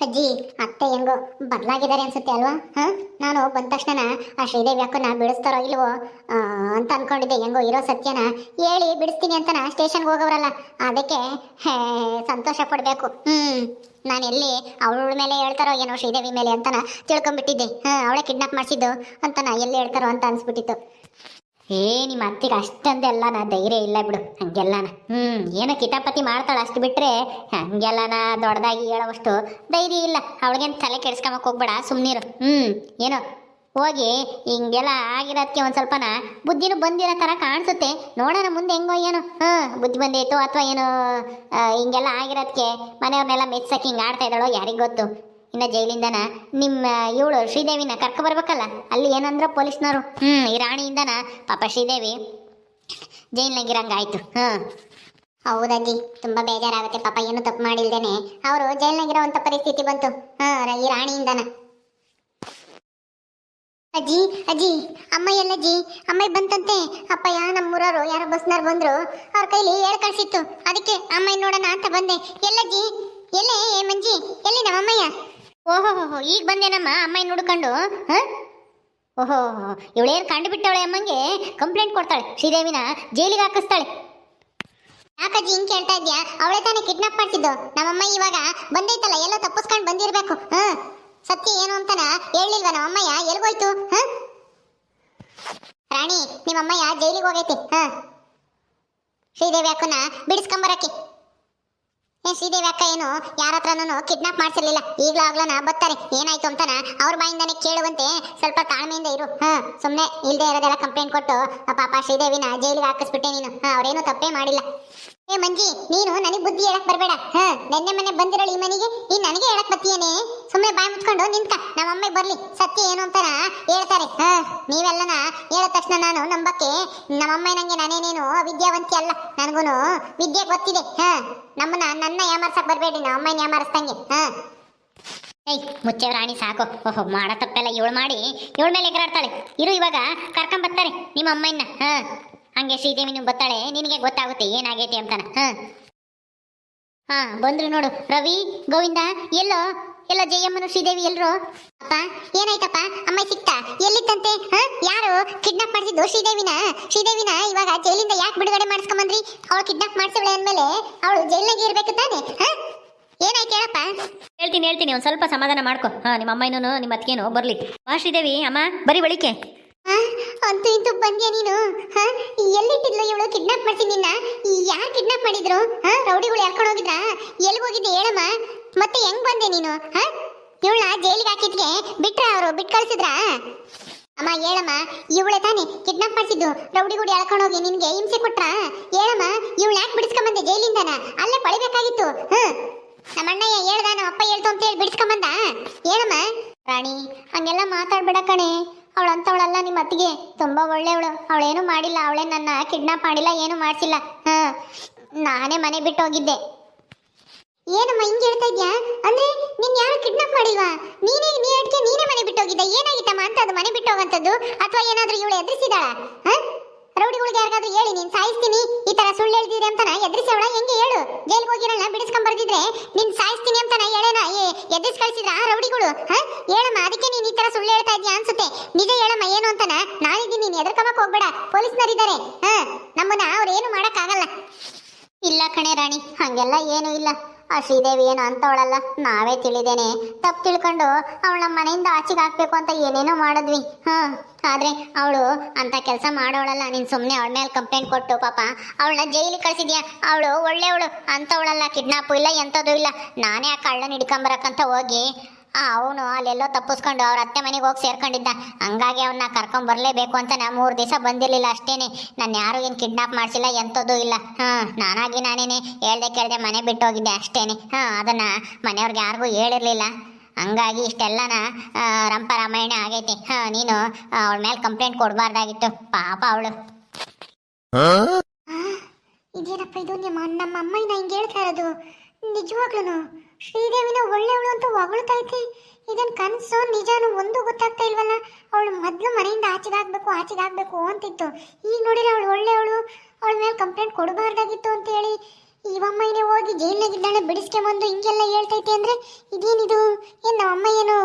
ಅಜ್ಜಿ, ಅತ್ತೆ ಹೆಂಗೋ, ಬದಲಾಗಿದ್ದಾರೆ ಅನ್ಸುತ್ತೆ ಅಲ್ವಾ? ಹಾ? ನಾನು ಬಂದ ತಕ್ಷಣ ಆ ಶ್ರೀದೇವಿ ಅಕ್ಕನ ಬಿಡಿಸ್ತಾರೋ ಇಲ್ವೋ? ಅಂತ ಅನ್ಕೊಂಡಿದ್ದೆ. ಹೆಂಗೋ ಇರೋ ಸತ್ಯನ ಹೇಳಿ ಬಿಡಿಸ್ತೀನಿ ಅಂತನ ಸ್ಟೇಷನ್ಗೆ ಹೋಗೋರಲ್ಲ ಅದಕ್ಕೆ ಸಂತೋಷ ಪಡಬೇಕು. ಹ್ಮ್. ನಾನು ಎಲ್ಲಿ ಅವಳ ಮೇಲೆ ಹೇಳ್ತಾರೋ ಏನೋ ಶ್ರೀದೇವಿ ಮೇಲೆ ಅಂತನ ತಿಳ್ಕೊಂಬಿಟ್ಟಿದ್ದೆ ಹಾಂ, ಅವಳೇ ಕಿಡ್ನಾಪ್ ಮಾಡಿಸಿದ್ದು ಅಂತನ ಎಲ್ಲಿ ಹೇಳ್ತಾರೋ ಅಂತ ಅನ್ಸ್ಬಿಟ್ಟಿತ್ತು. ಏ ನಿಮ್ಮ ಅತ್ತಿಗೆ ಅಷ್ಟೊಂದೆಲ್ಲ ನಾ ಧೈರ್ಯ ಇಲ್ಲ ಬಿಡು, ಹಂಗೆಲ್ಲನ. ಹ್ಮ್, ಏನೋ ಕಿತಾಪತಿ ಮಾಡ್ತಾಳೆ ಅಷ್ಟು ಬಿಟ್ರೆ, ಹಂಗೆಲ್ಲನ ದೊಡ್ಡದಾಗಿ ಹೇಳೋವಷ್ಟು ಧೈರ್ಯ ಇಲ್ಲ. ಅವಳಿಗೇನು ತಲೆ ಕೆಡ್ಸ್ಕೊಂಬಕ್ ಹೋಗ್ಬೇಡ ಸುಮ್ಮನಿರು ಹ್ಮ್, ಏನೋ, ಹೋಗಿ, ಹಿಂಗೆಲ್ಲ ಆಗಿರೋದಕ್ಕೆ ಒಂದು ಸ್ವಲ್ಪನ ಬುದ್ಧಿನೂ ಬಂದಿರೋ ಥರ ಕಾಣಿಸುತ್ತೆ. ನೋಡೋಣ ಮುಂದೆ ಹೆಂಗೋ ಏನೋ. ಹಾಂ, ಬುದ್ಧಿ ಬಂದೈತೋ ಅಥವಾ ಏನು ಹಿಂಗೆಲ್ಲ ಆಗಿರೋದಕ್ಕೆ ಮನೆಯವ್ರನ್ನೆಲ್ಲ ಮೆಚ್ಚಕ್ಕೆ ಹಿಂಗೆ ಆಡ್ತಾ ಇದ್ದಾಳೋ, ಯಾರಿಗೆ ಗೊತ್ತು. ಇನ್ನು ಜೈಲಿಂದನ ನಿಮ್ಮ ಇವಳು ಶ್ರೀದೇವಿನ ಕರ್ಕೊ ಬರ್ಬೇಕಲ್ಲ, ಅಲ್ಲಿ ಏನಂದ್ರ ಪೊಲೀಸ್ನವರು? ಹ್ಮ್, ಈ ರಾಣಿಯಿಂದನ ಪಾಪ ಶ್ರೀದೇವಿ ಜೈಲ್ನಾಗಿರಂಗಾಯ್ತು ಹ್ಮ್ ಹೌದಜ್ಜಿ ತುಂಬಾ ಬೇಜಾರಾಗುತ್ತೆ ಪಾಪ, ಏನು ತಪ್ಪು ಮಾಡಿಲ್ದೇನೆ. ಅವರು ಜೈಲ್ನಾಗಿರೋಂತ ಪರಿಸ್ಥಿತಿ ಬಂತು. ಹಾ ಈ ರಾಣಿಯಿಂದನ. ಅಜ್ಜಿ ಅಜ್ಜಿ, ಅಮ್ಮ ಎಲ್ಲಜ್ಜಿ, ಅಮ್ಮ ಬಂತಂತೆ. ಅಪ್ಪಯ್ಯ ನಮ್ಮೂರವರು, ಯಾರೋ ಬಸ್ನವ್ರು ಬಂದ್ರು. ಅವ್ರ ಕೈಲಿ ಏಳು ಕಳ್ಸಿತ್ತು. ಅದಕ್ಕೆ ಅಮ್ಮ ನೋಡೋಣ ಅಂತ ಬಂದೆ. ಎಲ್ಲಜ್ಜಿ, ಎಲ್ಲೇ, ಮಂಜಿ, ಎಲ್ಲಿ ನಮ್ಮ ಓಹೋ ಈಗ ಬಂದೇನಮ್ಮ ಅಮ್ಮ ನೋಡ್ಕೊಂಡು, ಹ? ಓಹೋ ಇವಳೇನು ಕಂಡು ಬಿಟ್ಟವಳೆ ಅಮ್ಮಂಗೆ? ಕಂಪ್ಲೇಂಟ್ ಕೊಡ್ತಾಳೆ, ಶ್ರೀದೇವಿನ, ಜೈಲಿಗೆ ಹಾಕಿಸ್ತಾಳೆ. ಯಾಕಜ್ಜಿ ಹಿಂಗೆ ಕೇಳ್ತಾ ಇದ್ಯಾ ಅವಳೇ ತಾನೇ ಕಿಡ್ನಾಪ್ ಮಾಡ್ತಿದ್ದು. ನಮ್ಮಮ್ಮ ಇವಾಗ ಬಂದೈತಲ್ಲ, ಎಲ್ಲ ತಪ್ಪಿಸ್ಕೊಂಡು ಬಂದಿರಬೇಕು, ಹಾಂ? ಸತ್ಯ ಏನು ಅಂತನ ಹೇಳಿಲ್ವ ನಮ್ಮಮ್ಮಯ್ಯ ಎಲ್ಗೋಯ್ತು, ಹಾಂ? ರಾಣಿ ನಿಮ್ಮಮ್ಮಯ್ಯ ಜೈಲಿಗೆ ಹೋಗೈತಿ, ಹಾಂ? ಶ್ರೀದೇವಿ ಅಕ್ಕನ ಬಿಡಿಸ್ಕೊಂಬರಕ್ಕೆ. ಏ ಶ್ರೀದೇವಿ ಅಕ್ಕ ಏನು? ಯಾರ ಹತ್ರನೂ ಕಿಡ್ನಾಪ್ ಮಾಡ್ಸಿರ್ಲಿಲ್ಲ. ಈಗಲೂ ಆಗ್ಲನ ಬರ್ತಾರೆ ಏನಾಯ್ತು ಅಂತಾನ ಅವ್ರ ಬಾಯಿಂದಾನೆ ಕೇಳುವಂತೆ ಸ್ವಲ್ಪ ತಾಳ್ಮೆಯಿಂದ ಇರು. ಹಾ, ಸುಮ್ನೆ ಇಲ್ದೇ ಇರೋದೆಲ್ಲ ಕಂಪ್ಲೇಂಟ್ ಕೊಟ್ಟು ಪಾಪ ಶ್ರೀದೇವಿನ ಜೈಲಿಗೆ ಹಾಕಿಸ್ಬಿಟ್ಟೆ ನೀನು. ಅವ್ರೇನು ತಪ್ಪೇ ಮಾಡಿಲ್ಲ. ಏ ಮಂಜಿ, ನೀನು ನನಗೆ ಬುದ್ಧಿ ಹೇಳಕ್ ಬರಬೇಡ. ಹಾ, ನೆನ್ನೆ ಮನೆ ಬಂದಿರೋಳು ಈ ಮನೆಗೆ, ನೀನ್ ನನಗೆ ಹೇಳಕ್ ಬತ್ತೀಯೇನೆ ಸುಮ್ಮನೆ ಬಾಯಿ ಮುಚ್ಕೊಂಡು ನಿಂತ್ಕ ನಮ್ಮ ಅಮ್ಮ ಬರ್ಲಿ. ಸತ್ಯ ಏನು ಅಂತಾನ ಹೇಳ್ತಾರೆ. ಹಾ, ನೀವೆಲ್ಲನ ಹೇಳಿದ ತಕ್ಷಣ ನಾನು ನಂಬಕ್ಕೆ ನಮ್ಮ ಅಮ್ಮ ನಂಗೆ ನಾನೇನೇನು ವಿದ್ಯಾವಂತಿ ಅಲ್ಲ, ನನಗೂನು ವಿದ್ಯೆ ಗೊತ್ತಿದೆ. ಹಾ, ನಮ್ಮನ್ನ ನನ್ನ ಯಾಮಾರ್ಸಕ್ ಬರಬೇಡಿ ನಮ್ಮ ಅಮ್ಮನ ಯಾಮಾರಿಸ್ದಂಗೆ. ಹಾ. ಏಯ್, ಮುಚ್ಚೆ ರಾಣಿ, ಸಾಕು. ಓಹೋ, ಮಾಡೋ ತಪ್ಪೆಲ್ಲ ಇವಳು ಮಾಡಿ, ಇವಳ ಮೇಲೆ ಎಗರಾಡ್ತಾಳೆ. ಇರು ಇವಾಗ, ಕರ್ಕೊಂಬರ್ತಾರೆ ನಿಮ್ಮ ಅಮ್ಮನ್ನ ಹಾ. ಹಂಗೆ ಶ್ರೀದೇವಿನೂ ಬತ್ತಾಳೆ, ನಿನಗೆ ಗೊತ್ತಾಗುತ್ತೆ ಏನಾಗೈತಿ ಅಂತಾನ. ಹಾ. ಹಾ, ಬಂದ್ರು ನೋಡು. ರವಿ, ಗೋವಿಂದ, ಎಲ್ಲೋ, ಎಲ್ಲ ಜಯಮ್ಮನು ಶ್ರೀದೇವಿ ಎಲ್ರು? ಅಪ್ಪ, ಏನಾಯ್ತಪ್ಪ? ಅಮ್ಮ ಸಿಕ್ತಾ? ಎಲ್ಲಿತ್ತಂತೆ? ಹ? ಯಾರು? ಕಿಡ್ನಾಪ್ ಮಾಡಿಸಿದ್ದು ಶ್ರೀದೇವಿನ? ಶ್ರೀದೇವಿನ ಇವಾಗ ಜೈಲಿಂದ ಯಾಕೆ ಬಿಡುಗಡೆ ಮಾಡಿಸ್ಕೊಂಬಂದ್ರಿ? ಅವಳು ಕಿಡ್ನಾಪ್ ಮಾಡಿಸವಳೆ ಅಂದ್ಮೇಲೆ ಅವಳು ಜೈಲಿನಾಗೆ ಇರ್ಬೇಕು ತಾನೆ? ಹ? ಏನಾಯ್ತು ಹೇಳಪ್ಪ? ಹೇಳ್ತೀನಿ ಹೇಳ್ತೀನಿ. ಒಂದು ಸ್ವಲ್ಪ ಸಮಾಧಾನ ಮಾಡ್ಕೊ. ಹಾ, ನಿಮ್ಮ ಅಮ್ಮನೂ ನಿಮ್ಮ ಅತ್ತಿಗೇನು ಬರ್ಲಿ. ವಾ ಶ್ರೀದೇವಿ, ಅಮ್ಮ, ಬರೀ ಬಳಿಕೆ. ಅಂತೂ ಇಂತೂ ಬಂದ್ಯಾ ನೀನು? ಹ? ಎಲ್ಲಿಟ್ಟಿದ್ಲು ಇವಳು? ಕಿಡ್ನಾಪ್ ಮಾಡ್ಸಿ ನಿನ್ನ? ಯಾರು ಕಿಡ್ನಾಪ್ ಮಾಡಿದ್ರು? ಹ? ರೌಡಿಗಳು ಎಳ್ಕೊಂಡು ಹೋಗಿದ್ರಾ? ಎಲ್ಲಿ ಹೋಗಿದ್ದೆ ಹೇಳಮ್ಮ? ಮತ್ತೆ ಹೆಂಗ್ ಬಂದೆ ನೀನು? ಹ? ಇವಳ ಜೈಲಿಗೆ ಹಾಕಿದ್ಗೆ ಬಿಟ್ರ ಅವರು? ಬಿಟ್ಟು ಕಳ್ಸಿದ್ರಾ? ಅಮ್ಮ, ಹೇಳಮ್ಮ. ಇವಳೆ ತಾನೇ ಕಿಡ್ನಾಪ್ ಮಾಡಿಸಿದ್ದು. ರೌಡಿಗಳು ಎಳ್ಕೊಂಡು ಹೋಗಿ ನಿನ್ಗೆ ಹಿಂಸೆ ಕೊಟ್ರ? ಹೇಳಮ್ಮ. ಇವಳು ಯಾಕೆ ಬಿಡಿಸ್ಕೊಂಬಂದೆ ಜೈಲಿಂದನ? ಅಲ್ಲೇ ಪಳಿಬೇಕಾಗಿತ್ತು. ಹ? ನಮ್ಮಣ್ಣಯ್ಯ ಹೇಳ್ದ ನಮ್ಮ ಅಪ್ಪ ಹೇಳ್ತು ಅಂತ ಹೇಳಿ ಬಿಡಿಸ್ಕೊಂಬಂದ? ಹೇಳಮ್ಮ. ರಾಣಿ, ಹಂಗೆಲ್ಲ ಮಾತಾಡ್ಬೇಡ ಕಣೆ. ಅವಳು ಅಂತವಳಲ್ಲ ನಿಮ್ಮ ಅತ್ತಿಗೆ. ತುಂಬಾ ಒಳ್ಳೆಯವಳು. ಅವಳೇನು ಮಾಡಿಲ್ಲ. ಅವಳೇ ನನ್ನ ಕಿಡ್ನಾಪ್ ಮಾಡಿಲ್ಲ, ಏನು ಮಾಡಿಸಿಲ್ಲ. ಹಾಂ. ನಾನೇ ಮನೆ ಬಿಟ್ಟು ಹೋಗಿದ್ದೆ ಏನಮ್ಮ ಹಿಂಗೆ ಹೇಳ್ತಾ ಇದ್ಯಾ? ಅಂದ್ರೆ ನಿನ್ ಯಾರು ಕಿಡ್ನಾಪ್ ಮಾಡಿಲ್ವಾ? ನೀನೇ, ನೀ ಅಡ್ಕೆ ನೀನೇ ಮನೆ ಬಿಟ್ಟು ಹೋಗಿದ್ದ ಏನಾಗಿತ್ತಮ್ಮ ಅಂತ ಅದು ಮನೆ ಬಿಟ್ಟು ಹೋಗಂತದ್ದು ಅಥವಾ ಏನಾದ್ರೂ ಇವಳು ಎದುರಿಸಿದಾಳ ರೌಡಿಗಳಿಗೆ ಯಾರಿಗಾದ್ರೂ ಹೇಳಿ, ನೀನ್ ಸಾಯಿಸ್ತೀನಿ. ಈ ತರ ಸುಳ್ಳು ಹೇಳ್ತಿದ್ರೆ ಅಂತ ಎದುರಿಸಿ ಅವಳ ಹೆಂಗೆ ಹೇಳು? ಜೈಲ್ಗೆ ಹೋಗಿರಲ್ಲ? ಬಿಡಿಸ್ಕೊಂಡ್ ಬರ್ದಿದ್ರೆ ಹೇಳೇನ ಕಳಿಸಿದ್ರ? ರೌಡಿಗಳು, ಹ? ಹೇಳಮ್ಮ, ಅದಕ್ಕೆ ನೀನ್ ಈ ತರ ಸುಳ್ಳು ಹೇಳ್ತಾ ಇದ್ಯಾ ಅನ್ಸುತ್ತೆ. ನಿಜ ಹೇಳಮ್ಮ, ಏನು ಅಂತಾನ? ನಾಳಿದ್ದೀನಿ, ನೀನ್ ಎದ್ರಕಮಕ್ ಹೋಗ್ಬೇಡ. ಪೊಲೀಸ್ನರಿದ್ದಾರೆ ಹ? ನಮ್ಮನ್ನ ಅವ್ರು ಏನು ಮಾಡಕ್ ಆಗಲ್ಲ ಇಲ್ಲ ಕಣೆ ರಾಣಿ, ಹಂಗೆಲ್ಲ ಏನೂ ಇಲ್ಲ. ಆ ಶ್ರೀದೇವಿ ಏನು ಅಂತವಳಲ್ಲ, ನಾವೇ ತಿಳಿದೇನೆ. ತಪ್ಪು ತಿಳ್ಕೊಂಡು ಅವಳ ಮನೆಯಿಂದ ಆಚೆಗೆ ಹಾಕ್ಬೇಕು ಅಂತ ಏನೇನೋ ಮಾಡಿದ್ವಿ. ಹಾ, ಆದ್ರೆ ಅವಳು ಅಂತ ಕೆಲಸ ಮಾಡೋಳಲ್ಲ, ನೀನ್ ಸುಮ್ಮನೆ ಅವಳ ಮೇಲೆ ಕಂಪ್ಲೇಂಟ್ ಕೊಟ್ಟು ಪಾಪ. ಅವಳನ್ನ ಜೈಲಿ ಕಳಿಸಿದ್ಯಾ? ಅವಳು ಒಳ್ಳೆಯವಳು, ಅಂತವಳಲ್ಲ ಕಿಡ್ನಾಪು ಇಲ್ಲ, ಎಂಥದ್ದು ಇಲ್ಲ. ನಾನೇ ಆ ಕಳ್ಳನ ಹಿಡ್ಕೊಂಬರಕ್ಕಂತ ಹೋಗಿ ಅವನು ಅಲ್ಲೆಲ್ಲೋ ತಪ್ಪಿಸ್ಕೊಂಡು ಅವ್ರ ಅತ್ತೆ ಮನೆಗೆ ಹೋಗಿ ಸೇರ್ಕೊಂಡಿದ್ದ. ಹಂಗಾಗಿ ಅವನ್ನ ಕರ್ಕೊಂಡ್ ಬರಲೇಬೇಕು ಅಂತ ನಾ ಮೂರು ದಿವಸ ಬಂದಿರಲಿಲ್ಲ ಅಷ್ಟೇನೆ. ನಾನು ಯಾರು ಏನು ಕಿಡ್ನಾಪ್ ಮಾಡಿಸಿಲ್ಲ ಎಂಥದ್ದು ಇಲ್ಲ. ಹಾಂ ನಾನಾಗಿ ನಾನೇನೆ ಹೇಳ್ದೆ ಕೇಳ್ದೆ ಮನೆ ಬಿಟ್ಟು ಹೋಗಿದ್ದೆ ಅಷ್ಟೇನೆ. ಹಾಂ ಅದನ್ನ ಮನೆಯವ್ರಿಗೆ ಯಾರಿಗೂ ಹೇಳಿರ್ಲಿಲ್ಲ. ಹಂಗಾಗಿ ಇಷ್ಟೆಲ್ಲನ ರಂಪ ರಾಮಾಯಣ ಆಗೈತಿ. ಹಾಂ ನೀನು ಅವಳ ಮೇಲೆ ಕಂಪ್ಲೇಂಟ್ ಕೊಡಬಾರ್ದಾಗಿತ್ತು. ಪಾಪ ಅವಳು. ಇದೇನಪ್ಪ ಇದು? ನಿಮ್ಮ ನಮ್ಮ ಅಮ್ಮನ ಹಿಂಗೆ ಹೇಳ್ತಾ ಇರೋದು? ನಿಜವಾಗ್ಲೂ ಶ್ರೀದೇವಿನ ಒಳ್ಳೆಯವಳು ಅಂತ ಹೊಗಳ್ತಾ ಐತಿ ಕನಸು ನಿಜಾನು ಒಂದು ಗೊತ್ತಾಗ್ತಾ ಇಲ್ವಲ್ಲ? ಅವಳು ಮೊದಲು ಮನೆಯಿಂದ ಆಚೆಗಾಗ್ಬೇಕು ಆಚೆಗಾಗ್ಬೇಕು ಅಂತಿತ್ತು. ಈಗ ನೋಡಿದ್ರೆ ಅವಳು ಒಳ್ಳೆಯವಳು. ಅವಳ ಮೇಲೆ ಕಂಪ್ಲೇಂಟ್ ಕೊಡಬಾರ್ದಾಗಿತ್ತು ಅಂತ ಹೇಳಿ ಇವಮ್ಮ ಏನೇ ಹೋಗಿ ಜೈಲ್ನಾಗಿದ್ದಾಳೆ ಬಿಡಿಸ್ಕೊಂಬಂದು ಹಿಂಗೆಲ್ಲ ಹೇಳ್ತೈತೆ ಅಂದ್ರೆ ಇದೇನಿದು? ಏನು ನಮ್ಮ ಅಮ್ಮ ಏನು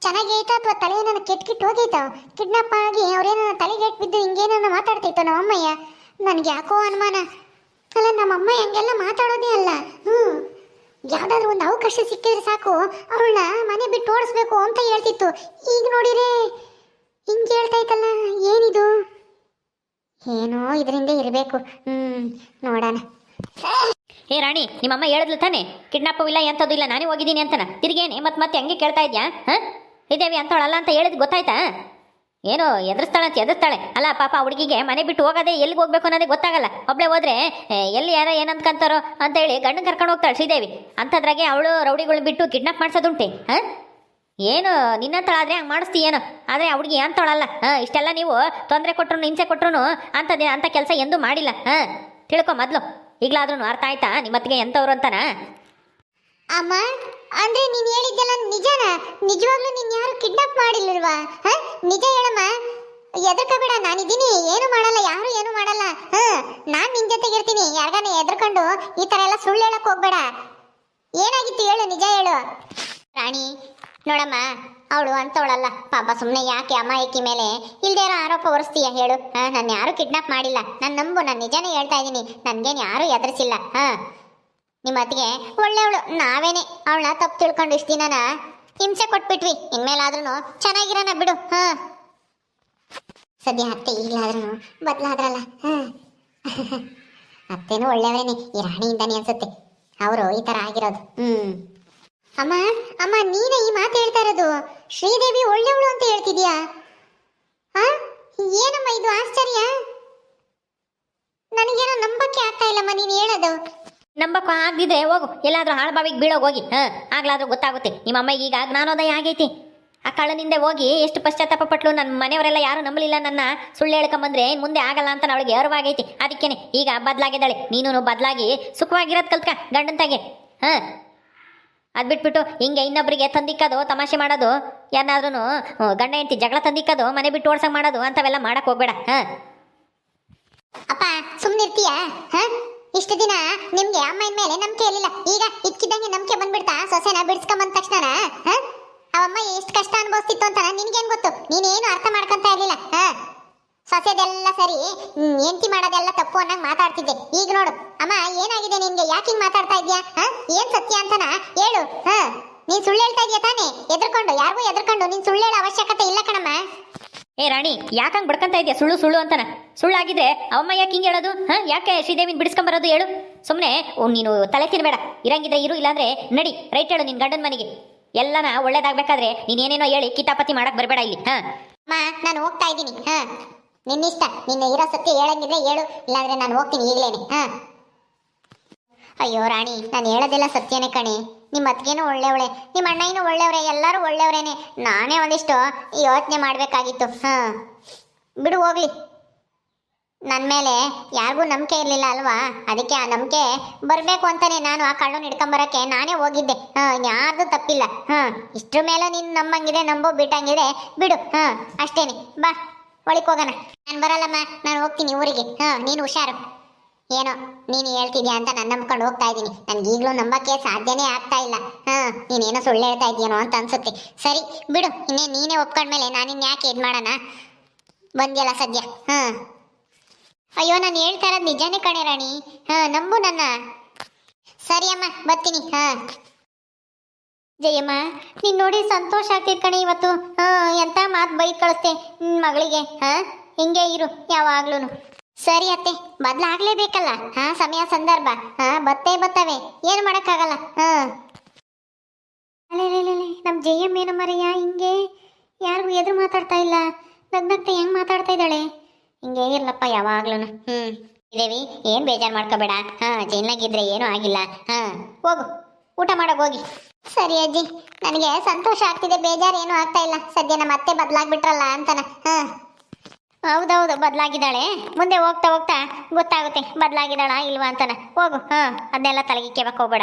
ಚೆನ್ನಾಗಿ ಐತಾ ಅಥವಾ ತಲೆ ನನ್ನ ಕೆಟ್ಟ ಕಿಟ್ಟು ಹೋಗೈತಾ? ಕಿಡ್ನಾಪ್ ಆಗಿ ಅವ್ರೇನ ತಲೆಗೆಟ್ ಬಿದ್ದು ಹಿಂಗೇನ ಮಾತಾಡ್ತೈತೋ ನಮ್ಮಮ್ಮಯ್ಯ? ನನಗೆ ಯಾಕೋ ಅನುಮಾನ. ಅಲ್ಲ ನಮ್ಮ ಅಮ್ಮ ಹಂಗೆಲ್ಲ ಮಾತಾಡೋದೇ ಅಲ್ಲ. ಹ್ಮ್. ಯಾವ್ದಾದ್ರು ಒಂದು ಅವಕಾಶ ಸಿಕ್ಕಿದ್ರೆ ಸಾಕು. ಅವಳನ್ನ ಮನೆ ಬಿಟ್ಟು ಓಡಿಸ್ಬೇಕು ಅಂತ ಹೇಳ್ತಿತ್ತು. ಈಗ ನೋಡಿರಿ, ಹಿಂಗೆ ಹೇಳ್ತೈತಲ್ಲ ಏನಿದು? ಏನೋ ಇದರಿಂದ ಇರಬೇಕು. ಹ್ಮ್, ನೋಡೋಣ. ಏ ರಾಣಿ, ನಿಮ್ಮಮ್ಮ ಹೇಳಿದ್ಲು ತಾನೆ, ಕಿಡ್ನಾಪ್ ಇಲ್ಲ, ಎಂಥದ್ದು ಇಲ್ಲ, ನಾನೇ ಹೋಗಿದ್ದೀನಿ ಅಂತನ. ತಿರ್ಗೇನೆ, ಮತ್ತೆ ಮತ್ತೆ ಹಂಗೆ ಕೇಳ್ತಾ ಇದ್ಯಾ? ಹಾಂ? ಇದೇವಿ ಅಂತವಳಲ್ಲ ಅಂತ ಹೇಳಿದ್ ಗೊತ್ತಾಯ್ತಾ? ಏನು ಎದುರಿಸ್ತಾಳೆ ಅಂತ ಎದುರಿಸ್ತಾಳೆ. ಅಲ್ಲ, ಪಾಪ ಹುಡುಗಿಗೆ ಮನೆ ಬಿಟ್ಟು ಹೋಗೋದೇ ಎಲ್ಲಿಗೆ ಹೋಗ್ಬೇಕು ಅನ್ನೋದೇ ಗೊತ್ತಾಗಲ್ಲ. ಒಬ್ಳೆ ಹೋದ್ರೆ ಎಲ್ಲಿ ಯಾರ ಏನಂತಕಂತಾರೋ ಅಂತ ಹೇಳಿ ಗಂಡನ ಕರ್ಕೊಂಡು ಹೋಗ್ತಾಳೆ ಶ್ರೀದೇವಿ. ಅಂಥದ್ರಾಗೆ ಅವಳು ರೌಡಿಗಳು ಬಿಟ್ಟು ಕಿಡ್ನಾಪ್ ಮಾಡ್ಸೋದುಂಟೆ. ಹಾಂ? ಏನು ನಿನ್ನಂತಳಾದ್ರೆ ಹಂಗೆ ಮಾಡಿಸ್ತಿ ಏನು ಆದರೆ ಹುಡುಗಿ ಅಂತವಳಲ್ಲ ಹಾಂ, ಇಷ್ಟೆಲ್ಲ ನೀವು ತೊಂದರೆ ಕೊಟ್ರು ಹಿಂಸೆ ಕೊಟ್ರು ಅಂಥದ್ದು ಅಂಥ ಕೆಲಸ ಎಂದೂ ಮಾಡಿಲ್ಲ. ಹಾಂ? ತಿಳ್ಕೊ ಮೊದಲು. ಈಗಲಾದ್ರೂ ಅರ್ಥ ಆಯ್ತಾ? ನಿಮ್ಮತ್ತಿಗೆ ಎಂಥವ್ರು ಅಂತನಾ? ಅಮ್ಮ ಅಂದ್ರೆ ನೀನ್ ಹೇಳಿದ್ದೆಲ್ಲ ನಿಜನ? ನಿಜವಾಗ್ಲೂ ನೀನ್ ಯಾರು ಕಿಡ್ನಾಪ್ ಮಾಡಿಲ್ವಾ ಹ? ನಿಜ ಹೇಳಮ್ಮ. ಎದರ್ಕಬೇಡ ನಾನಿದ್ದೀನಿ ಏನು ಮಾಡಲ್ಲ, ಯಾರು ಏನು ಮಾಡಲ್ಲ. ಹ? ನಾನ್ ನಿನ್ ಜೊತೆಗೆ ಇರ್ತೀನಿ. ಯಾರ್ಗಾನೆ ಎದ್ರಕೊಂಡು ಈ ತರ ಎಲ್ಲ ಸುಳ್ಳು ಹೇಳಕ್ ಹೋಗ್ಬೇಡ. ಏನಾಗಿತ್ತು ಹೇಳು, ನಿಜ ಹೇಳು. ರಾಣಿ, ನೋಡಮ್ಮ, ಅವಳು ಅಂತವಳಲ್ಲ. ಪಾಪ ಸುಮ್ಮನೆ ಯಾಕೆ ಅಮ್ಮ ಅಮಾಯಕಿ ಮೇಲೆ ಇಲ್ದೇ ಇರೋ ಆರೋಪ ಹೊರಿಸ್ತೀಯ ಹೇಳು. ಹಾ? ನಾನು ಯಾರು ಕಿಡ್ನಾಪ್ ಮಾಡಿಲ್ಲ. ನಾನು ನಂಬು, ನಾನು ನಿಜನೇ ಹೇಳ್ತಾ ಇದ್ದೀನಿ. ನನ್ಗೇನು ಯಾರೂ ಎದುರಿಸಿಲ್ಲ ಹಾ? ನಿಮ್ಮ ಅತ್ತಿಗೆ ಒಳ್ಳೆಯವಳು, ನಾವೇನೆ. ಅವಳನ್ನ ತಪ್ಪು ತಿಳ್ಕೊಂಡು ಇಷ್ಟು ದಿನನ ಹಿಂಸೆ ಕೊಟ್ಬಿಟ್ವಿ. ಇನ್ಮೇಲಾದ್ರೂ ಚೆನ್ನಾಗಿರೋಣ ಬಿಡು, ಹಾ. ಸದ್ಯ ಅತ್ತೆ ಈಗಲಾದ್ರೂ ಬದಲಾದ್ರಲ್ಲ, ಹಾ. ಅತ್ತೇನು ಒಳ್ಳೆಯವರೇನೆ. ಈ ರಾಣಿಯಿಂದಾನೆ ಅನ್ಸುತ್ತೆ. ಅವರು ಈ ತರ ಆಗಿರೋದು. ಹ್ಮ್. ಅಮ್ಮ ಅಮ್ಮ, ನೀನೇ ಈ ಮಾತು ಹೇಳ್ತಾ ಇರೋದು. ಶ್ರೀದೇವಿ ಒಳ್ಳೆಯವಳು ಅಂತ ಹೇಳ್ತಿದ್ಯಾ? ಹಾ ಏನಮ್ಮ ಇದು ಆಶ್ಚರ್ಯ? ನನಗೇನೋ ನಂಬಕ್ಕೆ ಆಗ್ತಾ ಇಲ್ಲಮ್ಮ ನೀನು ಹೇಳೋದು. ನಂಬಕ್ಕ ಆಗಿದೆ ಹೋಗು. ಎಲ್ಲಾದ್ರೂ ಹಾಳ್ಬಾವಿಗೆ ಬೀಳೋಗಿ ಹೋಗಿ. ಹಾಂ, ಆಗ್ಲಾದ್ರೂ ಗೊತ್ತಾಗುತ್ತೆ. ನಿಮ್ಮ ಅಮ್ಮಗೆ ಈಗ ಜ್ಞಾನೋದಯ ಆಗೈತಿ? ಆ ಕಳ್ಳನಿಂದ ಹೋಗಿ ಎಷ್ಟು ಪಶ್ಚಾತ್ತಾಪ ಪಟ್ಲು ನನ್ನ ಮನೆಯವರೆಲ್ಲ ಯಾರು ನಂಬಲಿಲ್ಲ ನನ್ನ ಸುಳ್ಳು ಹೇಳ್ಕೊಂಬಂದ್ರೆ ಮುಂದೆ ಆಗಲ್ಲ ಅಂತ ಅವಳಿಗೆ ಅರಿವಾಗೈತಿ ಅದಕ್ಕೇನೆ, ಈಗ ಬದಲಾಗಿದ್ದಾಳೆ. ನೀನು ಬದಲಾಗಿ ಸುಖವಾಗಿರೋದು ಕಲ್ತ್ಕ ಗಂಡಂತಾಗೆ ಹಾಂ. ಅದು ಬಿಟ್ಬಿಟ್ಟು ಹಿಂಗೆ ಇನ್ನೊಬ್ಬರಿಗೆ ತಂದಿಕ್ಕದು, ತಮಾಷೆ ಮಾಡೋದು ಯಾರನ್ನಾದ್ರೂ ಗಂಡ ಹೆಂಡತಿ ಜಗಳ ತಂದಿಕ್ಕದು, ಮನೆ ಬಿಟ್ಟು ಓಡ್ಸಂಗೆ ಮಾಡೋದು, ಅಂಥವೆಲ್ಲ ಮಾಡಕ್ ಹೋಗ್ಬೇಡ. ಹಾಂ. ಅಪ್ಪ ಸುಮ್ಮನಿರ್ತೀಯ ಹ? ಇಷ್ಟು ದಿನ ನಿಮ್ಗೆ ಅಮ್ಮನ ಮೇಲೆ ನಂಬಿಕೆ ಇರಲಿಲ್ಲ. ಈಗ ಇಕ್ಕಿದಂಗೆ ನಂಬಿಕೆ ಬಂದ್ಬಿಡ್ತಾ? ಸೊಸೆನ ಬಿಡಿಸ್ಕೊಂಬಂದ ತಕ್ಷಣ ಅವಮ್ಮ ಎಷ್ಟು ಕಷ್ಟ ಅನುಭವಿಸ್ತಿತ್ತು ಅಂತ ನಿನ್ಗೇನ್ ಗೊತ್ತು? ನೀನೇನು ಅರ್ಥ ಮಾಡ್ಕೊಂತ ಇರ್ಲಿಲ್ಲ, ಹ? ಸೊಸೆದೆಲ್ಲ ಸರಿ ಹೆಂಡತಿ ಮಾಡೋದೆಲ್ಲ ತಪ್ಪು ಅನ್ನಂಗ್ ಮಾತಾಡ್ತಿದ್ದೆ. ಈಗ ನೋಡು, ಅಮ್ಮ, ಏನಾಗಿದೆ ನಿನ್ಗೆ? ಯಾಕೆ ಹಿಂಗ್ ಮಾತಾಡ್ತಾ ಇದ್ಯಾ? ಏನ್ ಸತ್ಯ ಅಂತನ? ಹೇಳು, ಹ? ನೀನ್ ಸುಳ್ಳು ಹೇಳ್ತಾ ಇದೀಯ ತಾನೇ? ಎದ್ರಕೊಂಡು, ಯಾರಿಗೂ ಎದ್ರಕೊಂಡು ನೀನ್ ಸುಳ್ಳು ಹೇಳೋ ಅವಶ್ಯಕತೆ ಇಲ್ಲ ಕಣಮ್ಮ. ಏ ರಾಣಿ ಯಾಕಂಗ್ ಬಡ್ಕಂತ ಇದೆಯಾ? ಸುಳ್ಳು ಸುಳ್ಳು ಅಂತನ. ಸುಳ್ಳಾಗಿದ್ರೆ ಅವಮ್ಮ ಯಾಕೆ ಹಿಂಗೆ ಹೇಳೋದು? ಹಾಂ? ಯಾಕೆ ಶ್ರೀದೇವಿನ ಬಿಡಿಸ್ಕೊಂಬರೋದು ಹೇಳು? ಸುಮ್ಮನೆ ನೀನು ತಲೆ ತಿನ್ಬೇಡ ಇರಂಗಿದ್ರೆ ಇರು, ಇಲ್ಲಾಂದ್ರೆ ನಡಿ, ರೈಟ್ ಹೇಳು ನಿನ್ ಗಂಡನ ಮನೆಗೆ. ಎಲ್ಲನ ಒಳ್ಳೇದಾಗ್ಬೇಕಾದ್ರೆ ನೀನೇನೇನೋ ಹೇಳಿ ಕಿತಾಪತಿ ಮಾಡಕ್ ಬರಬೇಡ ಇಲ್ಲಿ. ಹಾಂ? ಅಮ್ಮ, ನಾನು ಹೋಗ್ತಾ ಇದ್ದೀನಿ. ನಿನ್ನ ನಿನ್ನಿಷ್ಟ? ನಿನ್ನ ಇರೋ ಸತ್ಯ ಹೇಳಂಗಿದ್ರೆ ಹೇಳು, ಇಲ್ಲಾಂದ್ರೆ ನಾನು ಹೋಗ್ತೀನಿ ಈಗಲೇನೆ. ಹಾಂ? ಅಯ್ಯೋ, ರಾಣಿ, ನಾನು ಹೇಳೋದೆಲ್ಲ ಸತ್ಯನೇ ಕಣೆ. ನಿಮ್ಮ ಅತ್ತಿಗೆನೂ ಒಳ್ಳೆಯವಳೆ ನಿಮ್ಮ ಅಣ್ಣಯ್ಯನೂ ಒಳ್ಳೆಯವರೇ ಎಲ್ಲರೂ ಒಳ್ಳೆಯವರೇನೆ ನಾನೇ ಒಂದಿಷ್ಟು ಯೋಚನೆ ಮಾಡಬೇಕಾಗಿತ್ತು. ಹಾಂ? ಬಿಡು, ಹೋಗ್ಲಿ. ನನ್ನ ಮೇಲೆ ಯಾರಿಗೂ ನಂಬಿಕೆ ಇರಲಿಲ್ಲ ಅಲ್ವಾ? ಅದಕ್ಕೆ ಆ ನಂಬಿಕೆ ಬರಬೇಕು ಅಂತಾನೆ ನಾನು ಆ ಕಳ್ಳನ ಹಿಡ್ಕೊಂಬರಕ್ಕೆ ನಾನೇ ಹೋಗಿದ್ದೆ. ಹಾಂ ಯಾರ್ದು ತಪ್ಪಿಲ್ಲ. ಹಾಂ, ಇಷ್ಟ್ರ ಮೇಲೆ ನೀನು ನಂಬಂಗಿದೆ, ನಂಬೋ ಬಿಟ್ಟಂಗಿದೆ, ಬಿಡು. ಹಾಂ, ಅಷ್ಟೇನೆ. ಬಾ ಒಳಕ್ಕೆ ಹೋಗೋಣ. ನಾನು ಬರಲ್ಲಮ್ಮ, ನಾನು ಹೋಗ್ತೀನಿ ಊರಿಗೆ. ಹಾಂ, ನೀನು ಹುಷಾರು. ಏನೋ, ನೀನು ಹೇಳ್ತಿದ್ಯಾ ಅಂತ ನಾನು ನಂಬ್ಕೊಂಡು ಹೋಗ್ತಾ ಇದ್ದೀನಿ. ನನಗೆ ಈಗಲೂ ನಂಬಕ್ಕೆ ಸಾಧ್ಯನೇ ಆಗ್ತಾ ಇಲ್ಲ. ಹಾಂ ನೀನೇನೋ ಸುಳ್ಳು ಹೇಳ್ತಾ ಇದೆಯೇನೋ ಅಂತ ಅನ್ಸುತ್ತೆ. ಸರಿ, ಬಿಡು. ಇನ್ನೇ ನೀನೇ ಒಪ್ಕೊಂಡ್ಮೇಲೆ ನಾನು ಇನ್ಯಾಕೆ ಇದು ಮಾಡೋಣ ಬಂದ್ಯಲ್ಲ ಸದ್ಯ. ಹಾ. ಅಯ್ಯೋ, ನಾನು ಹೇಳ್ತಾ ಇರೋದು ನಿಜಾನೇ ಕಣೆ ರಾಣಿ. ಹಾ, ನಂಬು ನನ್ನ. ಸರಿ ಅಮ್ಮ, ಬರ್ತೀನಿ. ಹಾ. ಜಯಮ್ಮ, ನೀನು ನೋಡಿ ಸಂತೋಷ ಆಗ್ತೈತ್ ಕಣೆ ಇವತ್ತು. ಹಾ, ಎಂತ ಮಾತು ಬೈಕ್ ಕಳಿಸ್ತೆ ನಿನ್ ಮಗಳಿಗೆ. ಹಾ, ಹಿಂಗೆ ಇರು ಯಾವಾಗ್ಲೂ ಸರಿ ಅತ್ತೆ, ಬದಲಾಗ್ಲೇಬೇಕಲ್ಲ. ಹಾ, ಸಮಯ, ಸಂದರ್ಭ. ಹಾ, ಬತ್ತೇ ಬತ್ತವೆ. ಏನು ಮಾಡೋಕ್ಕಾಗಲ್ಲ. ಹಾ. ಅಲ್ಲೇ ನಮ್ಮ ಜಯಮ್ಮ ಏನೋ ಮರೆಯ ಹಿಂಗೆ ಯಾರಿಗೂ ಎದುರು ಮಾತಾಡ್ತಾ ಇಲ್ಲ ನಗ್ನಗ್ತ ಹೆಂಗ್ ಮಾತಾಡ್ತಾ ಇದ್ದಾಳೆ ಹಿಂಗೆ ಇರ್ಲಪ್ಪ ಯಾವಾಗ್ಲೂ ಹ್ಮ್. ದೇವಿ, ಏನ್ ಬೇಜಾರ್ ಮಾಡ್ಕೋಬೇಡ. ಹಾ ಚೆನ್ನಾಗಿದ್ರೆ ಏನೂ ಆಗಿಲ್ಲ. ಹಾ, ಹೋಗು. ಊಟ ಮಾಡಕ್ ಹೋಗಿ. ಸರಿ ಅಜ್ಜಿ, ನನಗೆ ಸಂತೋಷ ಆಗ್ತಿದೆ. ಬೇಜಾರು ಏನೂ ಆಗ್ತಾ ಇಲ್ಲ. ಸದ್ಯ ನಮ್ಮ ಅತ್ತೆ ಬದಲಾಗ್ಬಿಟ್ರಲ್ಲ ಅಂತನ. ಹಾ. ಹೌದೌದು, ಬದಲಾಗಿದ್ದಾಳೆ. ಮುಂದೆ ಹೋಗ್ತಾ ಹೋಗ್ತಾ ಗೊತ್ತಾಗುತ್ತೆ, ಬದಲಾಗಿದ್ದಾಳ ಇಲ್ವಾ ಅಂತನ. ಹೋಗು. ಹಾ ಅದನ್ನೆಲ್ಲ ತಲೆಗೆ ಹೋಗ್ಬೇಡ.